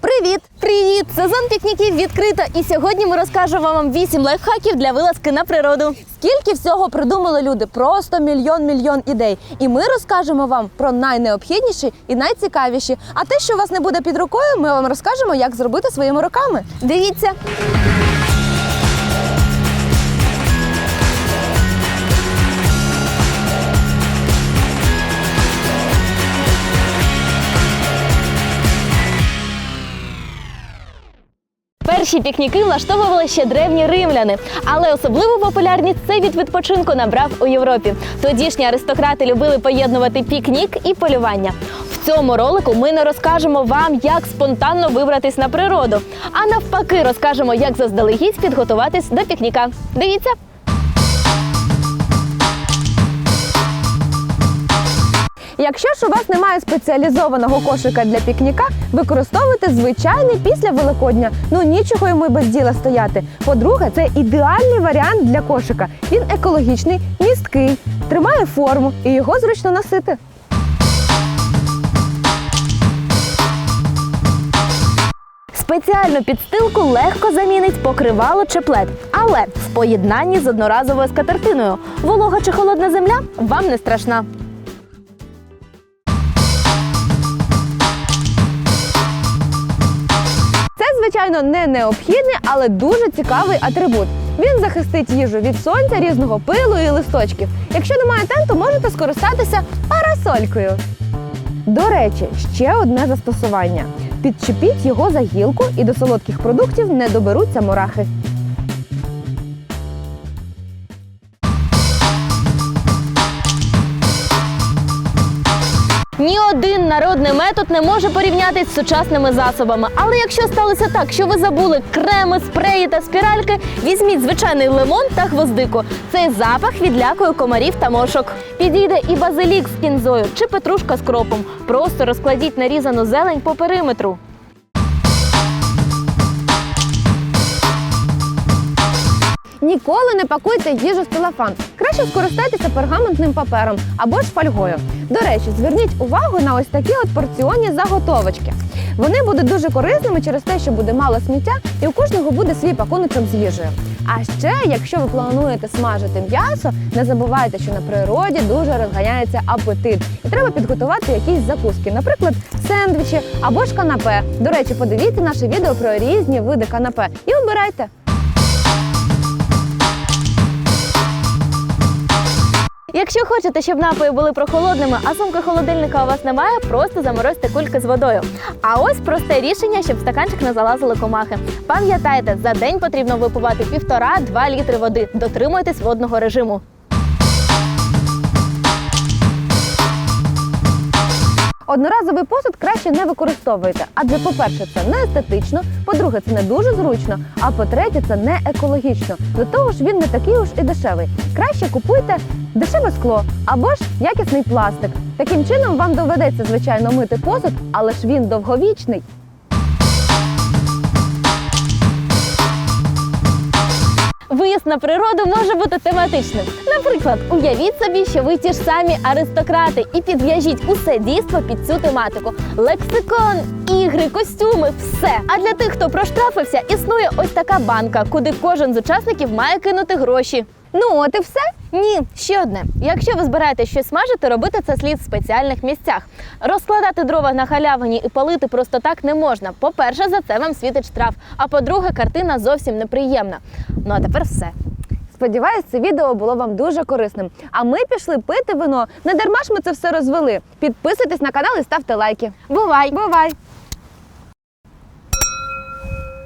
Привіт! Привіт! Сезон пікніків відкрито, і сьогодні ми розкажемо вам 8 лайфхаків для вилазки на природу. Скільки всього придумали люди? Просто мільйон мільйон ідей. І ми розкажемо вам про найнеобхідніші і найцікавіші. А те, що у вас не буде під рукою, ми вам розкажемо, як зробити своїми руками. Дивіться! Перші пікніки влаштовували ще древні римляни, але особливу популярність цей від відпочинку набрав у Європі. Тодішні аристократи любили поєднувати пікнік і полювання. В цьому ролику ми не розкажемо вам, як спонтанно вибратись на природу, а навпаки, розкажемо, як заздалегідь підготуватись до пікніка. Дивіться! Якщо ж у вас немає спеціалізованого кошика для пікніка, використовуйте звичайний після Великодня. Ну нічого йому без діла стояти. По-друге, це ідеальний варіант для кошика. Він екологічний, місткий, тримає форму і його зручно носити. Спеціальну підстилку легко замінить покривало чи плед, але в поєднанні з одноразовою скатертиною. Волога чи холодна земля вам не страшна. Звичайно, не необхідний, але дуже цікавий атрибут. Він захистить їжу від сонця, різного пилу і листочків. Якщо немає тенту, можете скористатися парасолькою. До речі, ще одне застосування: підчепіть його за гілку і до солодких продуктів не доберуться мурахи. Ні один народний метод не може порівнятись з сучасними засобами. Але якщо сталося так, що ви забули креми, спреї та спіральки, візьміть звичайний лимон та гвоздику. Цей запах відлякує комарів та мошок. Підійде і базилік з кінзою чи петрушка з кропом. Просто розкладіть нарізану зелень по периметру. Ніколи не пакуйте їжу в целофан. Краще скористайтеся пергаментним папером або ж фольгою. До речі, зверніть увагу на ось такі от порціонні заготовочки. Вони будуть дуже корисними через те, що буде мало сміття, і у кожного буде свій пакуночок з їжею. А ще, якщо ви плануєте смажити м'ясо, не забувайте, що на природі дуже розганяється апетит, і треба підготувати якісь закуски, наприклад, сендвічі або ж канапе. До речі, подивіться наше відео про різні види канапе і обирайте. Якщо хочете, щоб напої були прохолодними, а сумки холодильника у вас немає, просто заморозьте кульки з водою. А ось просте рішення, щоб стаканчик не залазили комахи. Пам'ятайте, за день потрібно випивати 1,5-2 літри води. Дотримуйтесь водного режиму. Одноразовий посуд краще не використовуйте, адже, по-перше, це не естетично, по-друге, це не дуже зручно, а по-третє, це не екологічно. До того ж, він не такий уж і дешевий. Краще купуйте дешеве скло або ж якісний пластик. Таким чином вам доведеться, звичайно, мити посуд, але ж він довговічний. Виїзд на природу може бути тематичним. Наприклад, уявіть собі, що ви ті ж самі аристократи і підв'яжіть усе дійство під цю тематику: лексикон, ігри, костюми, все. А для тих, хто проштрафився, існує ось така банка, куди кожен з учасників має кинути гроші. Ну, от і все. Ні, ще одне. Якщо ви збираєтесь щось смажити, робити це слід в спеціальних місцях. Розкладати дрова на халявині і палити просто так не можна. По-перше, за це вам світить штраф. А по-друге, картина зовсім неприємна. Ну а тепер все. Сподіваюсь, це відео було вам дуже корисним. А ми пішли пити вино. Не дарма ж ми це все розвели. Підписуйтесь на канал і ставте лайки. Бувай! Бувай!